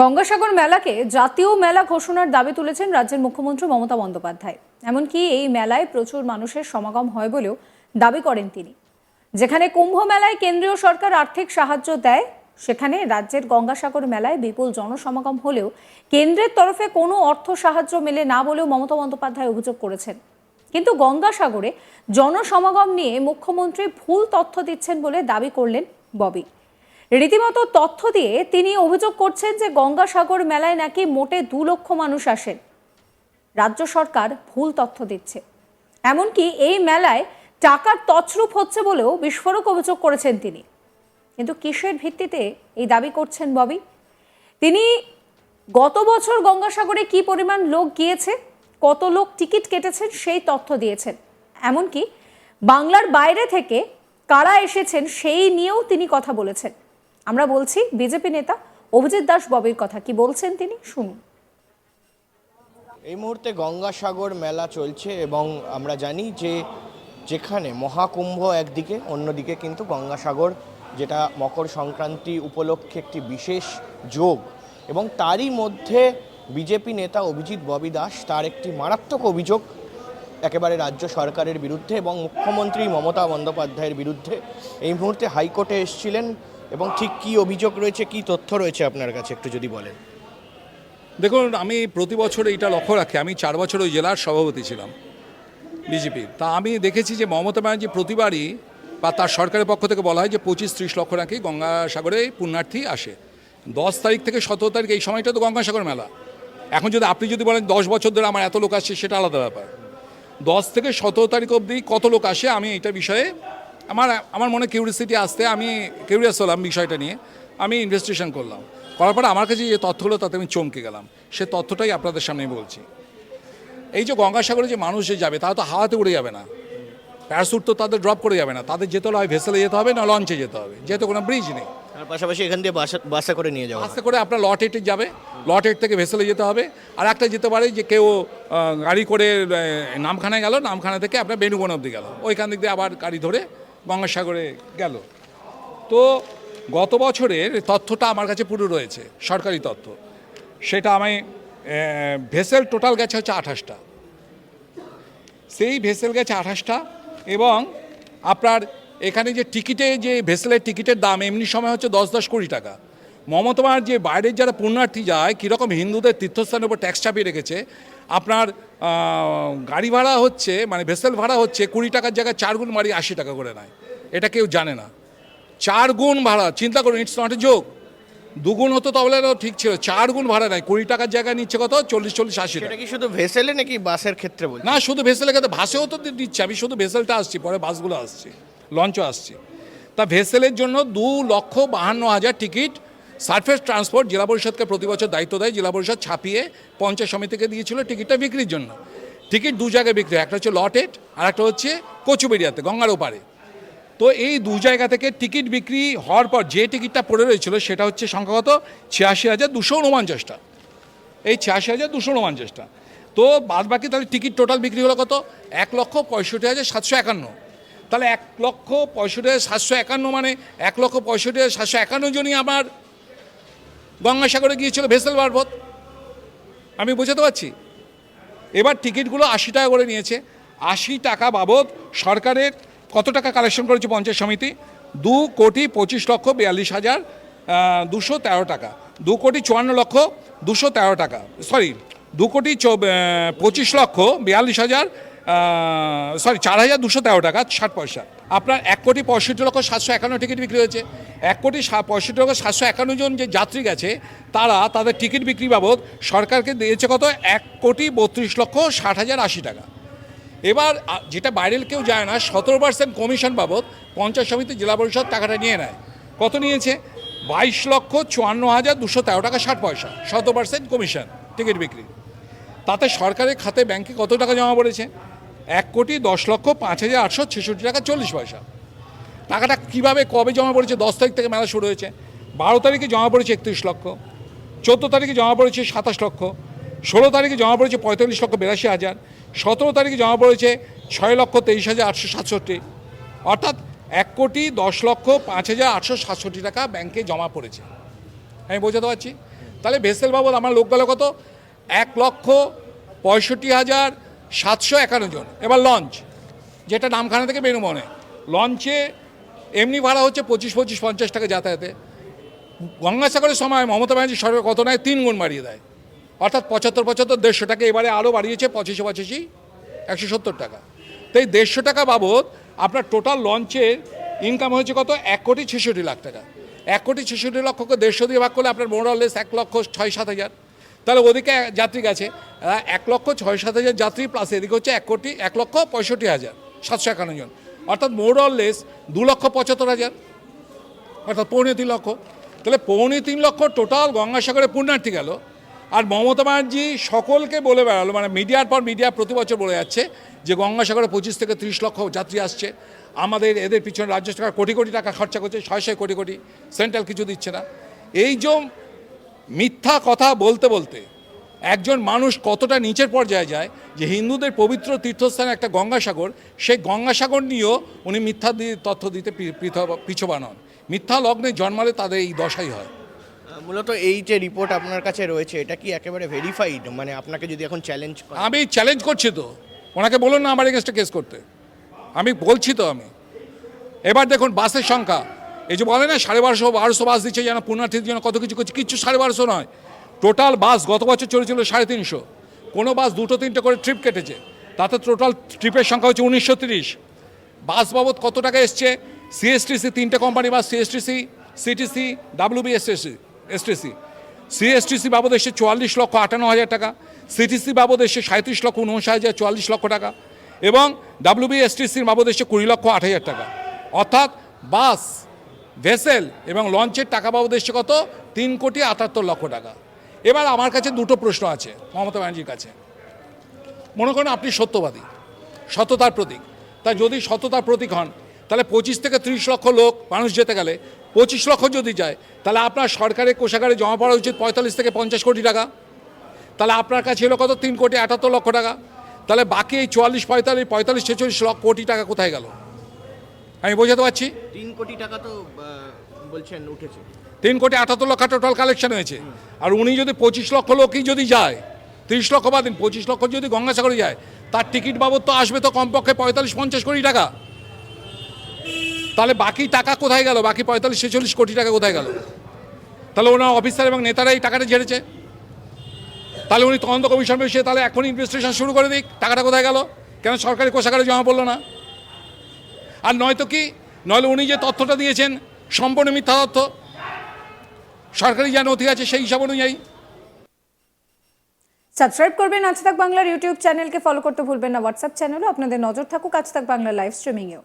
গঙ্গাসাগর মেলাকে জাতীয় মেলা ঘোষণার দাবি তুলেছেন রাজ্যের মুখ্যমন্ত্রী মমতা বন্দ্যোপাধ্যায়। এমনকি এই মেলায় প্রচুর মানুষের সমাগম হয় বলেও দাবি করেন তিনি। যেখানে কুম্ভ মেলায় কেন্দ্রীয় সরকার আর্থিক সাহায্য দেয়, সেখানে রাজ্যের গঙ্গাসাগর মেলায় বিপুল জনসমাগম হলেও কেন্দ্রের তরফে কোনো অর্থ সাহায্য মেলে না বলেও মমতা বন্দ্যোপাধ্যায় অভিযোগ করেছেন। কিন্তু গঙ্গাসাগরে জনসমাগম নিয়ে মুখ্যমন্ত্রী ভুল তথ্য দিচ্ছেন বলে দাবি করলেন ববি। রীতিমতো তথ্য দিয়ে তিনি অভিযোগ করছেন যে গঙ্গাসাগর মেলায় নাকি মোটে দু লক্ষ মানুষ আসেন। রাজ্য সরকার ভুল তথ্য দিচ্ছে। এমনকি এই মেলায় টাকার তছরূপ হচ্ছে বলেও বিস্ফোরক অভিযোগ করেছেন তিনি। কিন্তু কিসের ভিত্তিতে এই দাবি করছেন ববি? তিনি গত বছর গঙ্গাসাগরে কি পরিমাণ লোক গিয়েছে, কত লোক টিকিট কেটেছেন সেই তথ্য দিয়েছেন। এমনকি বাংলার বাইরে থেকে কারা এসেছেন সেই নিয়েও তিনি কথা বলেছেন। আমরা বলছি বিজেপি নেতা অভিজিৎ দাস ববির কথা। কি বলছেন তিনি? শুনুন। এই মুহূর্তে গঙ্গাসাগর মেলা চলছে এবং আমরা জানি যে যেখানে মহাকুম্ভ একদিকে, অন্যদিকে কিন্তু গঙ্গাসাগর, যেটা মকর সংক্রান্তি উপলক্ষে একটি বিশেষ যোগ। এবং তারই মধ্যে বিজেপি নেতা অভিজিৎ ববি দাস তার একটি মারাত্মক অভিযোগ একেবারে রাজ্য সরকারের বিরুদ্ধে এবং মুখ্যমন্ত্রী মমতা বন্দ্যোপাধ্যায়ের বিরুদ্ধে। এই মুহূর্তে হাইকোর্টে এসেছিলেন এবং ঠিক কী অভিযোগ রয়েছে, কী তথ্য রয়েছে আপনার কাছে, একটু যদি বলেন। দেখুন, আমি প্রতি বছর এইটা লক্ষ্য রাখি। আমি চার বছর ওই জেলার সভাপতি ছিলাম বিজেপির তা আমি দেখেছি যে মমতা ব্যানার্জি প্রতিবারই বা তার সরকারের পক্ষ থেকে বলা হয় যে পঁচিশ ত্রিশ লক্ষ নাকি গঙ্গাসাগরে পুণ্যার্থী আসে। দশ তারিখ থেকে সতেরো তারিখ, এই সময়টা তো গঙ্গাসাগর মেলা। এখন যদি আপনি যদি বলেন দশ বছর ধরে আমার এত লোক আসছে, সেটা আলাদা ব্যাপার। দশ থেকে সতেরো তারিখ অবধি কত লোক আসে, আমি এটা বিষয়ে আমার আমার মনে কিউরিয়াসিটি আসতে আমি কিউরিয়াস হলাম বিষয়টা নিয়ে। আমি ইনভেস্টিগেশন করলাম। করার পরে আমার কাছে যে তথ্যগুলো তাতে আমি চমকে গেলাম। সে তথ্যটাই আপনাদের সামনে বলছি। এই যে গঙ্গাসাগরে যে মানুষ যে যাবে তারা তো হাওয়াতে উড়ে যাবে না। প্যারাসুট তো তাদের ড্রপ করে যাবে না। তাদের যেতে হলে হয় ভেসেলে যেতে হবে না লঞ্চে যেতে হবে। যেহেতু কোনো ব্রিজ নেই। আর পাশাপাশি এখান দিয়ে বাসা বাসা করে নিয়ে যাওয়া হয়। আস্তে করে আপনার লট এইটে যাবে। লট এইট থেকে ভেসেলে যেতে হবে। আর একটা যেতে পারে যে কেউ গাড়ি করে নামখানায় গেল নামখানা থেকে আপনার বেনুবন অব্দি গেল। ওইখান দিক দিয়ে আবার গাড়ি ধরে গঙ্গাসাগরে গেল। তো গত বছরের তথ্যটা আমার কাছে পুরো রয়েছে, সরকারি তথ্য। সেটা আমি ভেসেল টোটাল গেছে হচ্ছে আঠাশটা। সেই ভেসেল গেছে আঠাশটা এবং আপনার এখানে যে টিকিটে, যে ভেসেলের টিকিটের দাম, এমনি সময় হচ্ছে দশ দশ কোটি টাকা। মমতাবার যে বাইরের যারা পুণ্যার্থী যায় কীরকম হিন্দুদের তীর্থস্থানের উপর ট্যাক্স চাপিয়ে রেখেছে আপনার গাড়ি ভাড়া হচ্ছে মানে ভেসেল ভাড়া হচ্ছে কুড়ি টাকার জায়গায় চার গুণ বাড়ি আশি টাকা করে নেয়। এটা কেউ জানে না। চার গুণ ভাড়া চিন্তা করুন ইটস নট এ যোগ দুগুণ হতো তাহলে ঠিক ছিল চার গুণ ভাড়া নেয়। কুড়ি টাকার জায়গায় নিচ্ছে কত? চল্লিশ চল্লিশ আশি টাকা। এটা কি শুধু ভেসেলে নাকি বাসের ক্ষেত্রে বলছি না শুধু ভেসেলের ক্ষেত্রে ভাসেও তো দিচ্ছে। আমি শুধু ভেসেলটা আসছি পরে বাসগুলো আসছে লঞ্চও আসছে। তা ভেসেলের জন্য দু লক্ষ বাহান্ন হাজার টিকিট সারফেস ট্রান্সপোর্ট জেলা পরিষদকে প্রতি বছর দায়িত্ব দেয়। জেলা পরিষদ ছাপিয়ে পঞ্চায়েত সমিতিকে দিয়েছিল টিকিটটা বিক্রির জন্য। টিকিট দু জায়গায় বিক্রি হয়, একটা হচ্ছে লটেড আর একটা হচ্ছে কচুবেরিয়াতে গঙ্গার ওপারে। তো এই দু জায়গা থেকে টিকিট বিক্রি হওয়ার পর যে টিকিটটা পড়ে রয়েছিল, সেটা হচ্ছে সংখ্যাগত ছিয়াশি হাজার দুশো উনপঞ্চাশটা। এই ছিয়াশি হাজার দুশো উনপঞ্চাশটা। তো বাদ বাকি তাহলে টিকিট টোটাল বিক্রি হলো কত? এক লক্ষ পঁয়ষট্টি হাজার সাতশো একান্ন। তাহলে এক লক্ষ পঁয়ষট্টি হাজার সাতশো একান্ন মানে এক লক্ষ পঁয়ষট্টি হাজার সাতশো একান্ন জনই আমার গঙ্গাসাগরে গিয়েছিল ভেসেল মারফত আমি বোঝাতে পারছি। এবার টিকিটগুলো আশি টাকা করে নিয়েছে। আশি টাকা বাবদ সরকারের কত টাকা কালেকশন করেছে পঞ্চায়েত সমিতি? দু কোটি পঁচিশ লক্ষ বিয়াল্লিশ হাজার দুশো তেরো টাকা। দু কোটি চুয়ান্ন লক্ষ, দুশো তেরো টাকা। সরি, দু কোটি পঁচিশ লক্ষ বিয়াল্লিশ হাজার সরি, চার হাজার দুশো তেরো টাকা, ষাট পয়সা। আপনার এক কোটি পঁয়ষট্টি লক্ষ সাতশো একান্ন টিকিট বিক্রি হয়েছে। এক কোটি পঁয়ষট্টি লক্ষ সাতশো একান্ন জন যে যাত্রী গেছে, তারা তাদের টিকিট বিক্রি বাবদ সরকারকে দিয়েছে কত? এক কোটি বত্রিশ লক্ষ ষাট হাজার আশি টাকা। এবার যেটা বাইরের কেউ যায় না, সতেরো পার্সেন্ট কমিশন বাবদ পঞ্চায়েত সমিতি জেলা পরিষদ টাকাটা নিয়ে নেয়। কত নিয়েছে? বাইশ লক্ষ চুয়ান্ন হাজার দুশো তেরো টাকা ষাট পয়সা, সতেরো পার্সেন্ট কমিশন টিকিট বিক্রি। তাতে সরকারের খাতে ব্যাংকে কত টাকা জমা পড়েছে? এক কোটি দশ লক্ষ পাঁচ হাজার আটশো ছেষট্টি টাকা, চল্লিশ পয়সা। টাকাটা কীভাবে, কবে জমা পড়েছে, দশ তারিখ থেকে মেলা শুরু হয়েছে। বারো তারিখে জমা পড়েছে একত্রিশ লক্ষ, চোদ্দ তারিখে জমা পড়েছে সাতাশ লক্ষ, ষোলো তারিখে জমা পড়েছে পঁয়তাল্লিশ লক্ষ বিরাশি হাজার, সতেরো তারিখে জমা পড়েছে ছয় লক্ষ তেইশ হাজার আটশো সাতষট্টি। অর্থাৎ এক কোটি দশ লক্ষ পাঁচ হাজার আটশো সাতষট্টি টাকা ব্যাংকে জমা পড়েছে। আমি বোঝাতে পারছি? তাহলে ভেসেল বাবদ আমার লোক কত? এক লক্ষ পঁয়ষট্টি হাজার সাতশো একান্ন জন। এবার লঞ্চ, যেটা নামখানা থেকে বেরো মনে লঞ্চে এমনি ভাড়া হচ্ছে পঁচিশ পঁচিশ, পঞ্চাশ টাকা যাতায়াতে। গঙ্গাসাগরের সময় মমতা ব্যানার্জি সরকার কত নয়, তিন গুণ বাড়িয়ে দেয়। অর্থাৎ পঁচাত্তর পঁচাত্তর, দেড়শো টাকা এবারে আরও বাড়িয়েছে, পঁচিশে পঁচিশি একশো সত্তর টাকা। তো এই দেড়শো টাকা বাবদ আপনার টোটাল লঞ্চের ইনকাম হয়েছে কত? এক কোটি ছেষট্টি লাখ টাকা। এক কোটি ছেষট্টি লক্ষকে দেড়শো দিয়ে ভাগ করলে আপনার মোরালেস এক লক্ষ ছয়, সাত হাজার। তাহলে ওদিকে যাত্রী গেছে। এক লক্ষ ছয় সাত হাজার যাত্রী প্লাস এদিকে হচ্ছে এক কোটি, এক লক্ষ পঁয়ষট্টি হাজার সাতশো একান্ন জন। অর্থাৎ মোরলেস দু লক্ষ পঁচাত্তর হাজার। অর্থাৎ পৌনে তিন লক্ষ। তাহলে পৌনে তিন লক্ষ টোটাল গঙ্গাসাগরে পুণ্যার্থী গেল। আর মমতা ব্যানার্জি সকলকে বলে বেড়ালো মানে মিডিয়ার পর মিডিয়া প্রতি বছর বলে যাচ্ছে যে গঙ্গাসাগরে পঁচিশ থেকে তিরিশ লক্ষ যাত্রী আসছে। আমাদের এদের পিছনে রাজ্য সরকার কোটি কোটি টাকা খরচা করছে ছয় কোটি কোটি, সেন্ট্রাল কিছু দিচ্ছে না। এই যে মিথ্যা কথা বলতে বলতে একজন মানুষ কতটা নিচের পর্যায়ে যায় যে হিন্দুদের পবিত্র তীর্থস্থান একটা গঙ্গাসাগর সেই গঙ্গাসাগর নিয়েও উনি মিথ্যা দিয়ে তথ্য দিতে পি- পৃথ- হন। মিথ্যা লগ্নে জন্মালে তাদের এই দশাই হয়। মূলত এই যে রিপোর্ট আপনার কাছে রয়েছে এটা কি একেবারে ভেরিফাইড মানে আপনাকে যদি এখন চ্যালেঞ্জ আমি চ্যালেঞ্জ করছি তো। ওনাকে বলুন না আমার এগেনস্টে কেস করতে। আমি বলছি তো আমি। এবার দেখুন বাসের সংখ্যা। এই যে বলে না, সাড়ে বারোশো বারোশো বাস দিচ্ছে যেন পুণ্যার্থীদের জন্য কত কিছু করছে, কিচ্ছু সাড়ে বারোশো নয়। টোটাল বাস গত বছর চলেছিল সাড়ে তিনশো। কোনো বাস দুটো, তিনটে করে ট্রিপ কেটেছে। তাতে টোটাল ট্রিপের সংখ্যা হচ্ছে উনিশশো তিরিশ। বাস বাবদ কত টাকা এসছে? সিএসটিসি তিনটে company bus CSTC CTC WB STC STC CSTC বাবদ এসছে চুয়াল্লিশ লক্ষ আটান্ন হাজার টাকা। সিটিসি বাবদ এসছে সাঁত্রিশ লক্ষ উনষাট হাজার, চুয়াল্লিশ লক্ষ টাকা। এবং ডাব্লিউবি এসটিসির বাবদ এসছে কুড়ি লক্ষ আট হাজার টাকা। অর্থাৎ বাস ভেসেল এবং লঞ্চের টাকা বাবদ এসছে কত? তিন কোটি আটাত্তর লক্ষ টাকা। এবার আমার কাছে দুটো প্রশ্ন আছে মমতা ব্যানার্জির কাছে। মনে করেন আপনি সত্যবাদী, সততার প্রতীক। তা যদি সততার প্রতীক হন, তাহলে পঁচিশ থেকে ত্রিশ লক্ষ লোক, মানুষ যেতে গেলে পঁচিশ লক্ষ যদি যায়, তাহলে আপনার সরকারের কোষাগারে জমা পড়া উচিত পঁয়তাল্লিশ থেকে পঞ্চাশ কোটি টাকা। তাহলে আপনার কাছে এলো কত? তিন কোটি আটাত্তর লক্ষ টাকা। তাহলে বাকি এই চুয়াল্লিশ, পঁয়তাল্লিশ পঁয়তাল্লিশ, ছেচল্লিশ লক্ষ কোটি টাকা কোথায় গেল? আমি বোঝাতে পারছি? তিন কোটি টাকা তো বলছেন উঠেছে। তিন কোটি আটাত্তর লক্ষ টোটাল কালেকশন হয়েছে। আর উনি যদি পঁচিশ লক্ষ লোকই যদি যায় তিরিশ লক্ষ বা দিন পঁচিশ লক্ষ যদি গঙ্গাসাগরে যায় তার টিকিট বাবদ তো আসবে তো কমপক্ষে পঁয়তাল্লিশ পঞ্চাশ কোটি টাকা। তাহলে বাকি টাকা কোথায় গেল? বাকি পঁয়তাল্লিশ ছেচল্লিশ কোটি টাকা কোথায় গেল? তাহলে ওনার অফিসার এবং নেতারা এই টাকাটা ঝেড়েছে। তাহলে উনি তদন্ত কমিশন বসে তাহলে এখন ইনভেস্টিগেশন শুরু করে দিক টাকাটা কোথায় গেল? কেন সরকারি কোষাগারে জমা পড়ল না? আর নয়তো কি? নইলে উনি যে তথ্যটা দিয়েছেন, সম্পূর্ণ মিথ্যা তথ্য। সরকারি যা নথি আছে সেই হিসাব অনুযায়ী। সাবস্ক্রাইব করবেন আজ তাক বাংলার ইউটিউব চ্যানেলকে ফলো করতে ভুলবেন না। হোয়াটসঅ্যাপ চ্যানেলও আপনাদের নজর থাকুক আজ তাক বাংলা লাইভ স্ট্রিমিংয়েও